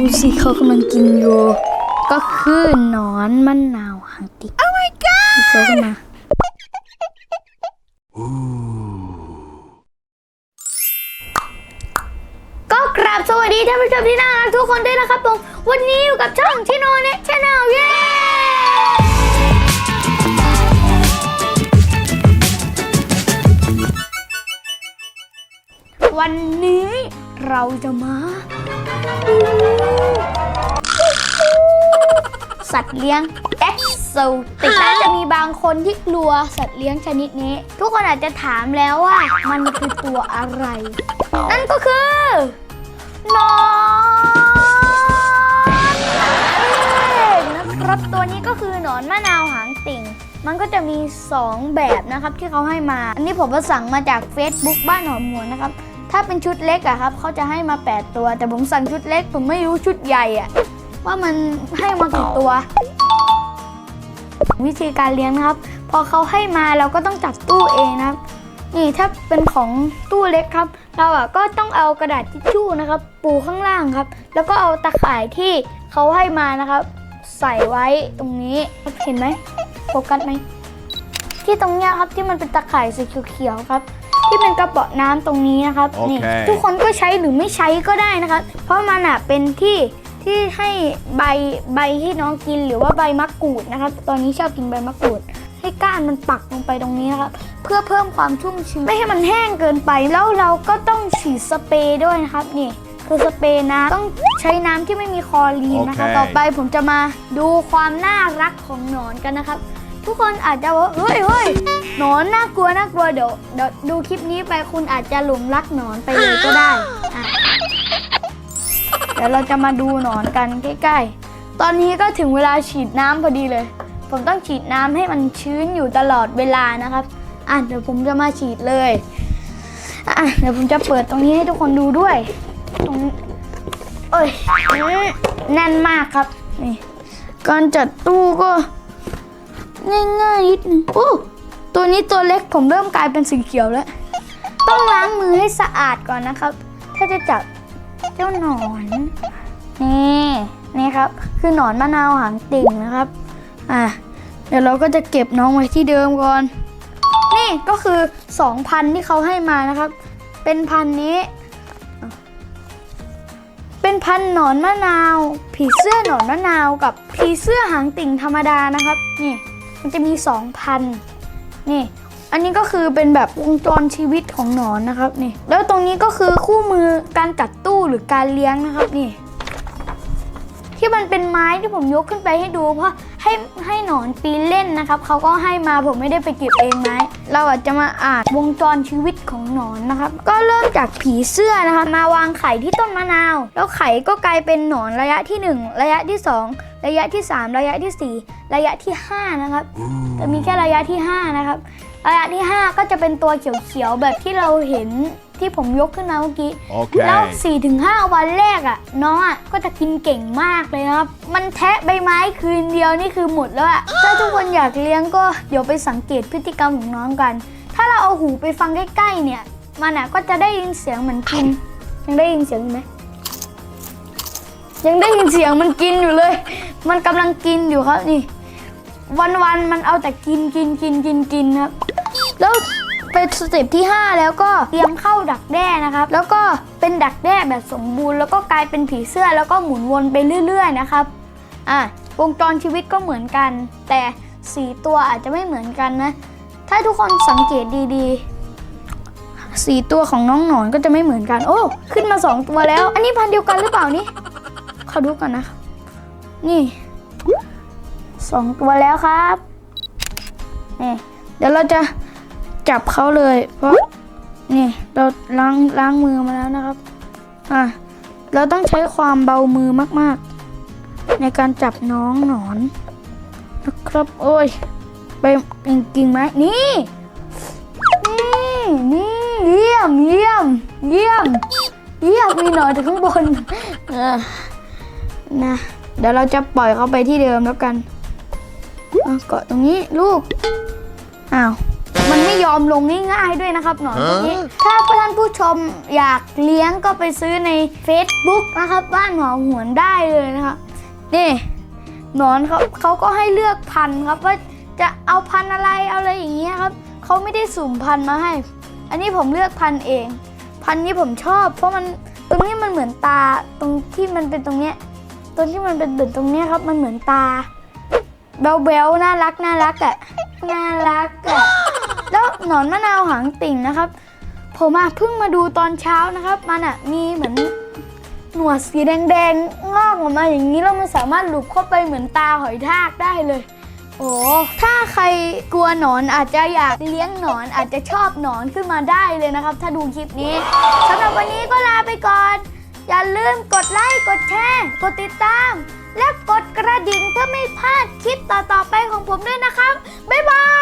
ดูสิเขากำลังกินอยู่ก็คือหนอนมะนาวหางติก oh my god เขาขึ้นมาก็กราบสวัสดีท่านผู้ชมที่น่ารักทุกคนด้วยนะครับผม วันนี้อยู่กับช่องชิโนเน็ตชาแนลเย้ วันนี้ เราจะมา สัตว์เลี้ยงเอ็กโซติกน่าจะมีบางคนที่กลัวสัตว์เลี้ยงชนิดนี้ ทุกคนอาจจะถามแล้วว่า มันคือตัวอะไร นั่นก็คือหนอนเองนะครับตัวนี้ก็คือหนอนมะนาวหางติ่ง มันก็จะมี 2 แบบนะครับที่เขาให้มา อันนี้ผมก็สั่งมาจาก Facebook บ้านหอมหวนนะครับ ถ้าเป็นชุดเล็กอะครับเขาจะให้มา 8 ตัว แต่ผมสั่งชุดเล็ก ผมไม่รู้ชุดใหญ่อะว่ามันให้มากี่ตัว วิธีการเลี้ยงนะครับ พอเขาให้มาเราก็ต้องจัดตู้เองนะครับ นี่ถ้าเป็นของตู้เล็กครับ เราอะก็ต้องเอากระดาษทิชชู่นะครับ ปูข้างล่างครับ แล้วก็เอาตะข่ายที่เขาให้มานะครับ ใส่ไว้ตรงนี้เห็นไหมโฟกัสไหม ที่ตรงเนี้ยครับที่มันเป็นตะข่ายสีเขียวๆครับ ที่เป็นกระเป๋าน้ำตรงนี้นะครับโอเคนี่ทุกคนก็ใช้หรือไม่ใช้ก็ได้นะครับ เพราะมันอะเป็นที่ที่ให้ใบใบที่น้องกินหรือว่าใบมะกรูดนะครับ ตอนนี้ชอบกินใบมะกรูด ให้ก้านมันปักลงไปตรงนี้นะครับเพื่อเพิ่มความชุ่มชื้นไม่ให้มันแห้งเกินไป แล้วเราก็ต้องฉีดสเปรย์ด้วยนะครับนี่คือสเปรย์น้ำต้องใช้น้ำที่ไม่มีคลอรีนนะคะโอเคต่อไปผมจะมาดูความน่ารักของหนอนกันนะครับ ทุกคนอาจจะว่าเฮ้ยเฮ้ยหนอนน่ากลัวน่ากลัวเดี๋ยวเดี๋ยวดูคลิปนี้ไปคุณอาจจะหลงรักหนอนไปเลยก็ได้อะเดี๋ยวเราจะมาดูหนอนกันใกล้ ๆ ตอนนี้ก็ถึงเวลาฉีดน้ำพอดีเลย ผมต้องฉีดน้ำให้มันชื้นอยู่ตลอดเวลานะครับอะเดี๋ยวผมจะมาฉีดเลยอะเดี๋ยวผมจะเปิดตรงนี้ให้ทุกคนดูด้วย ตรงนี้เอ้ยแน่นมากครับนี่การจัดตู้ก็ ง่ายๆนิดนึงโอ้ตัวนี้ตัวเล็กผมเริ่มกลายเป็นสีเขียวแล้ว ต้องล้างมือให้สะอาดก่อนนะครับ ถ้าจะจับเจ้าหนอน นี่นี่ครับ คือหนอนมะนาวหางติ่งนะครับ อะเดี๋ยวเราก็จะเก็บน้องไว้ที่เดิมก่อน นี่ก็คือสองพันที่เขาให้มานะครับ เป็นพันนี้ เป็นพันหนอนมะนาว ผีเสื้อหนอนมะนาวกับผีเสื้อหางติ่งธรรมดานะครับ นี่ มันจะมีสองพันนี่ อันนี้ก็คือเป็นแบบวงจรชีวิตของหนอนนะครับนี่ แล้วตรงนี้ก็คือคู่มือการจัดตู้หรือการเลี้ยงนะครับนี่ ที่มันเป็นไม้ที่ผมยกขึ้นไปให้ดูเพราะ ให้ให้หนอนปีนเล่นนะครับเขาก็ให้มาผมไม่ได้ไปเก็บเองไม้เราอาจจะมาอ่านวงจรชีวิตของหนอนนะครับ ก็เริ่มจากผีเสื้อนะคะมาวางไข่ที่ต้นมะนาว แล้วไข่ก็กลายเป็นหนอนระยะที่ 1 ระยะที่ 2 ระยะที่ 3 ระยะทีสี่4 ระยะที่ 5 นะครับจะมีแค่ระยะที่ 5 นะครับ ระยะที่ 5 ก็จะเป็นตัวเขียวๆแบบที่เราเห็นที่ผมยกขึ้นมาเมื่อกี้โอเคแล้ว4-5 วันแรกอะ่ะน้องอะ่ะก็จะกินเก่งมากเลยนะครับ มันแทะใบไม้คืน เดียวนี่คือหมดแล้วอะ่ะถ้าทุกคนอยากเลี้ยงก็เดี๋ยวไปสังเกตพฤติกรรมของน้องกัน ถ้าเราเอาหูไปฟังใกล้ๆเนี่ย มันอะ่ะก็จะได้ยินเสียงเหมือนกิน ยังได้ยินเสียงไหมยังได้ยินเสียงมันกินอยู่เลย มันกำลังกินอยู่ครับนี่ วันๆมันเอาแต่กินกินกินกินกินครับ แล้วเป็นสเต็ปที่ 5 แล้วก็เตรียมเข้าดักแด้นะครับ แล้วก็เป็นดักแด้แบบสมบูรณ์ แล้วก็กลายเป็นผีเสื้อแล้วก็หมุนวนไปเรื่อย ๆ นะครับ อะ วงจรชีวิตก็เหมือนกัน แต่สีตัวอาจจะไม่เหมือนกันนะ ถ้าทุกคนสังเกตดีๆ สีตัวของน้องหนอนก็จะไม่เหมือนกัน โอ้ขึ้นมาสองตัวแล้ว อันนี้พันเดียวกันหรือเปล่านี่ขอดูก่อนนะนี่สองตัวแล้วครับนี่เดี๋ยวเราจะจับเขาเลย เพราะนี่เราล้างล้างมือมาแล้วนะครับอะเราต้องใช้ความเบามือมากๆ ในการจับน้องหนอนนะครับโอ้ยไปกิ่งไม้นี่นี่นี่เยี่ยมเยี่ยมเยี่ยมเยี่ยมมีหนอนจากข้างบนเออนะเดี๋ยวเราจะปล่อยเขาไปที่เดิมแล้วกันอะเกาะตรงนี้ลูกอ้าวมันไม่ยอมลงง่ายๆด้วยนะครับหนอนพวกนี้ ถ้าท่านผู้ชมอยากเลี้ยงก็ไปซื้อใน Facebook นะครับ บ้านหมอหวนได้เลยนะครับ นี่หนอนเขาเขาก็ให้เลือกพันธุ์ครับว่าจะเอาพันธุ์อะไรเอาอะไรอย่างเงี้ยครับเขาไม่ได้สุ่มพันธุ์มาให้ อันนี้ผมเลือกพันธุ์เอง พันธุ์นี้ผมชอบ เพราะมันตรงนี้มันเหมือนตาตรงที่มันเป็นตรงเนี้ยตรงที่มันเป็นเป็นตรงเนี้ยครับ มันเหมือนตาเบลๆน่ารักน่ารักอะน่ารักอะแล้วหนอนมะนาวหางติ่งนะครับ ผมอะเพิ่งมาดูตอนเช้านะครับ มันอะมีเหมือน หนวดสีแดงๆ งอกออกมาอย่างนี้แล้วมันสามารถหลุดเข้าไปเหมือนตาหอยทากได้เลย โอ้ถ้าใครกลัวหนอนอาจจะอยากเลี้ยงหนอนอาจจะชอบหนอนขึ้นมาได้เลยนะครับ ถ้าดูคลิปนี้สำหรับวันนี้ก็ลาไปก่อน อย่าลืมกดไลค์กดแชร์กดติดตาม และกดกระดิ่งเพื่อไม่พลาดคลิปต่อๆไปของผมด้วยนะครับบ๊ายบาย